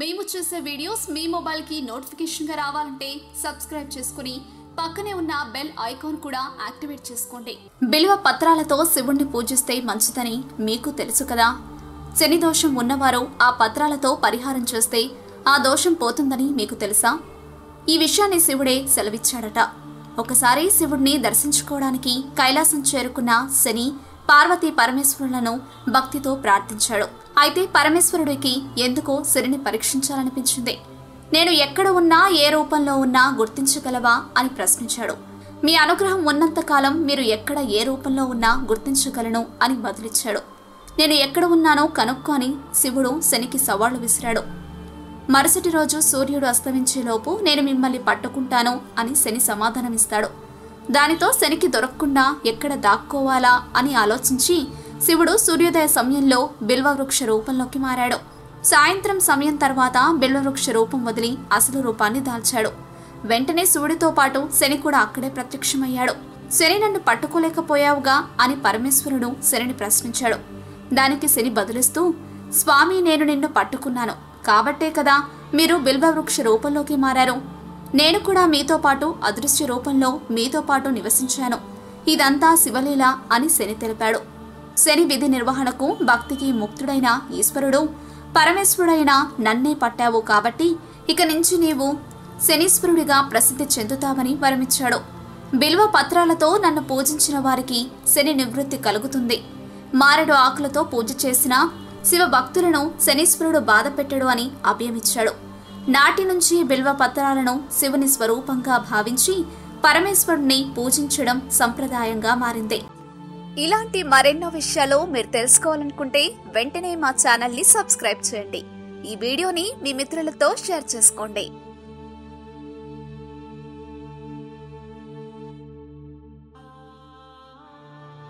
మేము చేసే వీడియోస్ మీ మొబైల్కి నోటిఫికేషన్గా రావాలంటే సబ్స్క్రైబ్ చేసుకుని పక్కనే ఉన్న బెల్ ఐకాన్ కూడా యాక్టివేట్ చేసుకోండి. బిల్వ పత్రాలతో శివుణ్ణి పూజిస్తే మంచిదని మీకు తెలుసు కదా. శని దోషం ఉన్నవారు ఆ పత్రాలతో పరిహారం చేస్తే ఆ దోషం పోతుందని మీకు తెలుసా? ఈ విషయాన్ని శివుడే సెలవిచ్చాడట. ఒకసారి శివుడిని దర్శించుకోవడానికి కైలాసం చేరుకున్న శని పార్వతీ పరమేశ్వరులను భక్తితో ప్రార్థించాడు. అయితే పరమేశ్వరుడికి ఎందుకో శనిని పరీక్షించాలనిపించింది. నేను ఎక్కడ ఉన్నా ఏ రూపంలో ఉన్నా గుర్తించగలవా అని ప్రశ్నించాడు. మీ అనుగ్రహం ఉన్నంతకాలం మీరు ఎక్కడ ఏ రూపంలో ఉన్నా గుర్తించగలను అని బదులిచ్చాడు. నేను ఎక్కడ ఉన్నానో కనుక్కొని శివుడు శనికి సవాళ్ళు విసిరాడు. మరుసటి రోజు సూర్యుడు అస్తమించేలోపు నేను మిమ్మల్ని పట్టుకుంటాను అని శని సమాధానమిస్తాడు. దానితో శనికి దొరకకుండా ఎక్కడ దాక్కోవాలా అని ఆలోచించి శివుడు సూర్యోదయ సమయంలో బిల్వవృక్ష రూపంలోకి మారాడు. సాయంత్రం సమయం తర్వాత బిల్వవృక్ష రూపం వదిలి అసలు రూపాన్ని దాల్చాడు. వెంటనే శివుడితో పాటు శని కూడా అక్కడే ప్రత్యక్షమయ్యాడు. శని నన్ను పట్టుకోలేకపోయావుగా అని పరమేశ్వరుడు శనిని ప్రశ్నించాడు. దానికి శని బదులిస్తూ స్వామి నేను నిన్ను పట్టుకున్నాను. కాబట్టే కదా మీరు బిల్వవృక్ష రూపంలోకి మారారు. నేను కూడా మీతో పాటు అదృశ్య రూపంలో మీతో పాటు నివసించాను. ఇదంతా శివలీల అని శని తెలిపాడు. శని విధి నిర్వహణకు భక్తికి ముక్తుడైన ఈశ్వరుడు పరమేశ్వరుడైన నన్నే పట్టావు కాబట్టి ఇక నుంచి నీవు శనీశ్వరుడిగా ప్రసిద్ధి చెందుతావని వరమిచ్చాడు. బిల్వ పత్రాలతో నన్ను పూజించిన వారికి శని నివృత్తి కలుగుతుంది. మారెడు ఆకులతో పూజ చేసిన శివ భక్తులను శనీశ్వరుడు బాధపెట్టడు అని అభయమిచ్చాడు. నాటి నుంచి బిల్వ పత్రాలను శివుని స్వరూపంగా భావించి పరమేశ్వరుణ్ణి పూజించడం సంప్రదాయంగా మారింది. ఇలాంటి మరెన్నో విషయాలు మీరు తెలుసుకోవాలనుకుంటే వెంటనే మా ఛానల్ని సబ్స్క్రైబ్ చేయండి. ఈ వీడియోని మీ మిత్రులతో షేర్ చేసుకోండి.